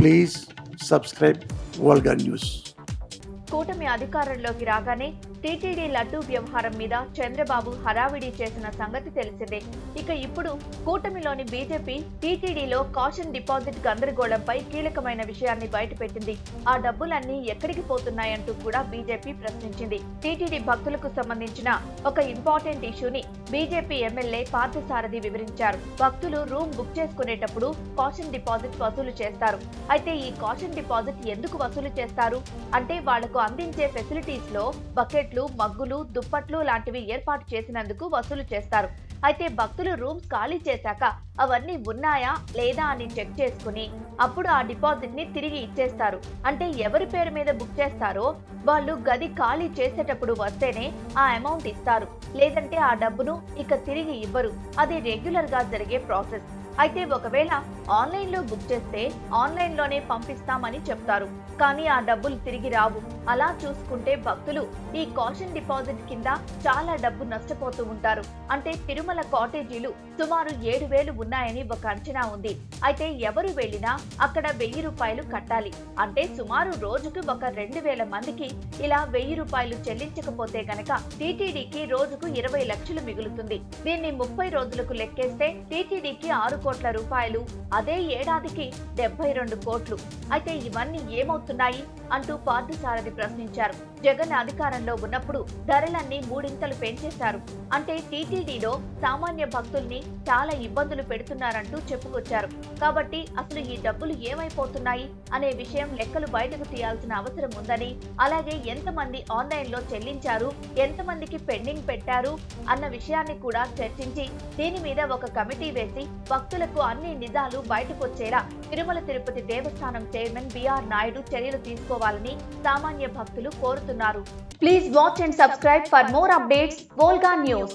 Please subscribe వల్గా news కూటమి అధికారంలోకి రాగానే టీటీడీ లడ్డూ వ్యవహారం మీద చంద్రబాబు హడావిడి చేసిన సంగతి తెలిసిందే. ఇక ఇప్పుడు కూటమిలోని బీజేపీ టీటీడీలో కాషన్ డిపాజిట్ గందరగోళంపై కీలకమైన విషయాన్ని బయటపెట్టింది. ఆ డబ్బులన్నీ ఎక్కడికి పోతున్నాయంటూ కూడా బీజేపీ ప్రశ్నించింది. టీటీడీ భక్తులకు సంబంధించిన ఒక ఇంపార్టెంట్ ఇష్యూని బీజేపీ ఎమ్మెల్యే పార్థసారథి వివరించారు. భక్తులు రూమ్ బుక్ చేసుకునేటప్పుడు కాషన్ డిపాజిట్ వసూలు చేస్తారు. అయితే ఈ కాషన్ డిపాజిట్ ఎందుకు వసూలు చేస్తారు? అంటే వాళ్ళకు అందించే ఫెసిలిటీస్లో బకెట్ జాకెట్లు మగ్గులు దుప్పట్లు లాంటివి ఏర్పాటు చేసినందుకు వసూలు చేస్తారు. అయితే భక్తులు రూమ్స్ ఖాళీ చేశాక అవన్నీ ఉన్నాయా లేదా అని చెక్ చేసుకుని అప్పుడు ఆ డిపాజిట్ని తిరిగి ఇచ్చేస్తారు. అంటే ఎవరి పేరు మీద బుక్ చేస్తారో వాళ్ళు గది ఖాళీ చేసేటప్పుడు వస్తేనే ఆ అమౌంట్ ఇస్తారు. లేదంటే ఆ డబ్బును ఇక తిరిగి ఇవ్వరు. అది రెగ్యులర్గా జరిగే ప్రాసెస్. అయితే ఒకవేళ ఆన్లైన్లో బుక్ చేస్తే ఆన్లైన్లోనే పంపిస్తామని చెప్తారు. కానీ ఆ డబ్బులు తిరిగి రావు. అలా చూసుకుంటే భక్తులు ఈ కాషన్ డిపాజిట్ కింద చాలా డబ్బు నష్టపోతూ ఉంటారు. అంటే తిరుమల కాటేజీలు సుమారు ఏడు వేలు ఉన్నాయని ఒక అంచనా ఉంది. అయితే ఎవరు వెళ్ళినా అక్కడ వెయ్యి రూపాయలు కట్టాలి. అంటే సుమారు రోజుకు ఒక రెండు వేల మందికి ఇలా వెయ్యి రూపాయలు చెల్లించకపోతే గనక టీటీడీకి రోజుకు ఇరవై లక్షలు మిగులుతుంది. దీన్ని ముప్పై రోజులకు లెక్కేస్తే టీటీడీకి ఆరు కోట్ల రూపాయలు. అదే ఏడాదికి డెబ్బై రెండు కోట్లు. అయితే ఇవన్నీ ఏమవుతున్నాయి అంటూ పార్థసారథి ప్రశ్నించారు. జగన్ అధికారంలో ఉన్నప్పుడు ధరలన్నీ మూడింతలు పెంచేశారు. అంటే టీటీడీలో సామాన్య భక్తుల్ని చాలా ఇబ్బందులు పెడుతున్నారంటూ చెప్పుకొచ్చారు. కాబట్టి అసలు ఈ డబ్బులు ఏమైపోతున్నాయి అనే విషయం లెక్కలు బయటకు తీయాల్సిన అవసరం ఉందని అలాగే ఎంతమంది ఆన్లైన్లో చెల్లించారు ఎంతమందికి పెండింగ్ పెట్టారు అన్న విషయాన్ని కూడా చర్చించి దీని మీద ఒక కమిటీ వేసి భక్తులకు అన్ని నిజాలు బయటకొచ్చేలా తిరుమల తిరుపతి దేవస్థానం చైర్మన్ బిఆర్ నాయుడు చర్యలు తీసుకోవాలని సామాన్య భక్తులు కోరుతున్నారు. Please watch and subscribe for more updates Volga news